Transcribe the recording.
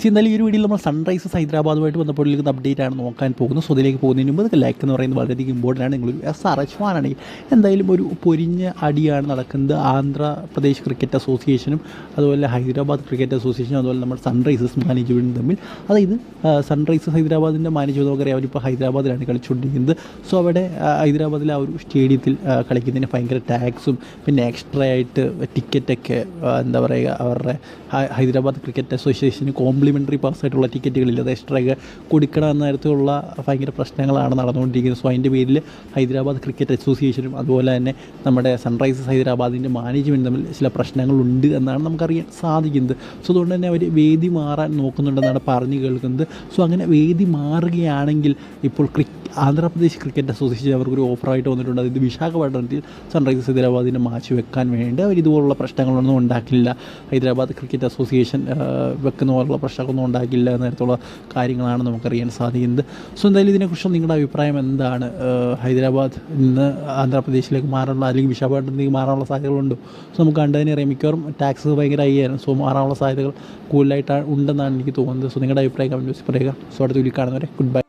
So ഈ ഒരു വീഡിയോയിൽ നമ്മൾ സൺറൈസസ് ഹൈദരാബാദുമായിട്ട് ബന്ധപ്പെട്ടിരിക്കുന്ന അപ്ഡേറ്റ് ആണ് നോക്കാൻ പോകുന്നത്. സോ അതിലേക്ക് പോകുന്നതിന് മുമ്പ് ലൈക്ക് എന്ന് പറയുന്നത് വളരെയധികം ഇമ്പോർട്ടന്റ് ആണ്. നിങ്ങളൊരു എസ് ആർ എച്ച് എന്തായാലും ഒരു പൊരിഞ്ഞ അടിയാണ് നടക്കുന്നത്. ആന്ധ്രാപ്രദേശ് ക്രിക്കറ്റ് അസോസിയേഷനും അതുപോലെ ഹൈദരാബാദ് ക്രിക്കറ്റ് അസോസിയേഷനും അതുപോലെ നമ്മുടെ സൺറൈസസ് മാനേജ്മെന്റും തമ്മിൽ. അതായത് സൺറൈസേഴ്സ് ഹൈദരാബാദിന്റെ മാനേജ്മെന്റ് നമുക്കറിയാം അവരിപ്പോൾ ഹൈദരാബാദിലാണ് കളിച്ചുകൊണ്ടിരിക്കുന്നത്. സോ അവിടെ ഹൈദരാബാദിലെ ആ ഒരു സ്റ്റേഡിയത്തിൽ കളിക്കുന്നതിന് ഭയങ്കര ടാക്സും പിന്നെ എക്സ്ട്രാ ആയിട്ട് ടിക്കറ്റൊക്കെ എന്താ പറയുക അവരുടെ ഹൈദരാബാദ് ക്രിക്കറ്റ് അസോസിയേഷന് കോംപ്ലിമെന്ററി പാസ്സായിട്ടുള്ള ടിക്കറ്റുകളില്ല അത് എക്സ്ട്രാ കൊടുക്കണം എന്ന തരത്തിലുള്ള ഭയങ്കര പ്രശ്നങ്ങളാണ് നടന്നുകൊണ്ടിരിക്കുന്നത്. സോ അതിന്റെ പേരിൽ ഹൈദരാബാദ് ക്രിക്കറ്റ് അസോസിയേഷനും അതുപോലെ തന്നെ നമ്മുടെ സൺറൈസേഴ്സ് ഹൈദരാബാദിന്റെ മാനേജ്മെന്റ് തമ്മിൽ ചില പ്രശ്നങ്ങളുണ്ട് എന്നാണ് നമുക്കറിയാൻ സാധിക്കുന്നത്. സോ അതുകൊണ്ട് തന്നെ അവർ വേദി മാറാൻ നോക്കുന്നുണ്ടെന്നാണ് പറഞ്ഞു കേൾക്കുന്നത്. സോ അങ്ങനെ വേദി മാറുകയാണെങ്കിൽ ഇപ്പോൾ ക്രിക്ക് ആന്ധ്രാപ്രദേശ് ക്രിക്കറ്റ് അസോസിയേഷൻ അവർക്കൊരു ഓഫറായിട്ട് വന്നിട്ടുണ്ട്. അതായത് വിശാഖപട്ടണത്തിൽ സൺറൈസേഴ്സ് ഹൈദരാബാദിന്റെ മാച്ച് വെക്കാൻ വേണ്ടി അവർ ഇതുപോലുള്ള പ്രശ്നങ്ങളൊന്നും ഉണ്ടാക്കില്ല. ഹൈദരാബാദ് ക്രിക്കറ്റ് അസോസിയേഷൻ വെക്കുന്ന പോലുള്ള പ്രശ്നങ്ങളൊന്നും ഉണ്ടാക്കില്ല എന്ന തരത്തിലുള്ള കാര്യങ്ങളാണ് നമുക്കറിയാൻ സാധിക്കുന്നത്. സോ എന്തായാലും ഇതിനെക്കുറിച്ച് നിങ്ങളുടെ അഭിപ്രായം എന്താണ്? ഹൈദരാബാദ് നിന്ന് ആന്ധ്രാപ്രദേശിലേക്ക് മാറാനുള്ള അല്ലെങ്കിൽ വിശാഖപട്ടണത്തിലേക്ക് മാറാനുള്ള സാധ്യതകളുണ്ടോ? സോ നമുക്ക് കണ്ടതിനെ അറിയാം മിക്കവാറും ടാക്സ് ഭയങ്കര ഹൈയായിരുന്നു സോ മാറാനുള്ള സാധ്യതകൾ കൂടുതലായിട്ടാണ് ഉണ്ടെന്നാണ് എനിക്ക് തോന്നുന്നത്. സോ നിങ്ങളുടെ അഭിപ്രായം കമന്റ് ബോക്സിൽ പറയുക. സോ അടുത്ത വീഡിയോ കാണുന്നവരെ ഗുഡ് ബൈ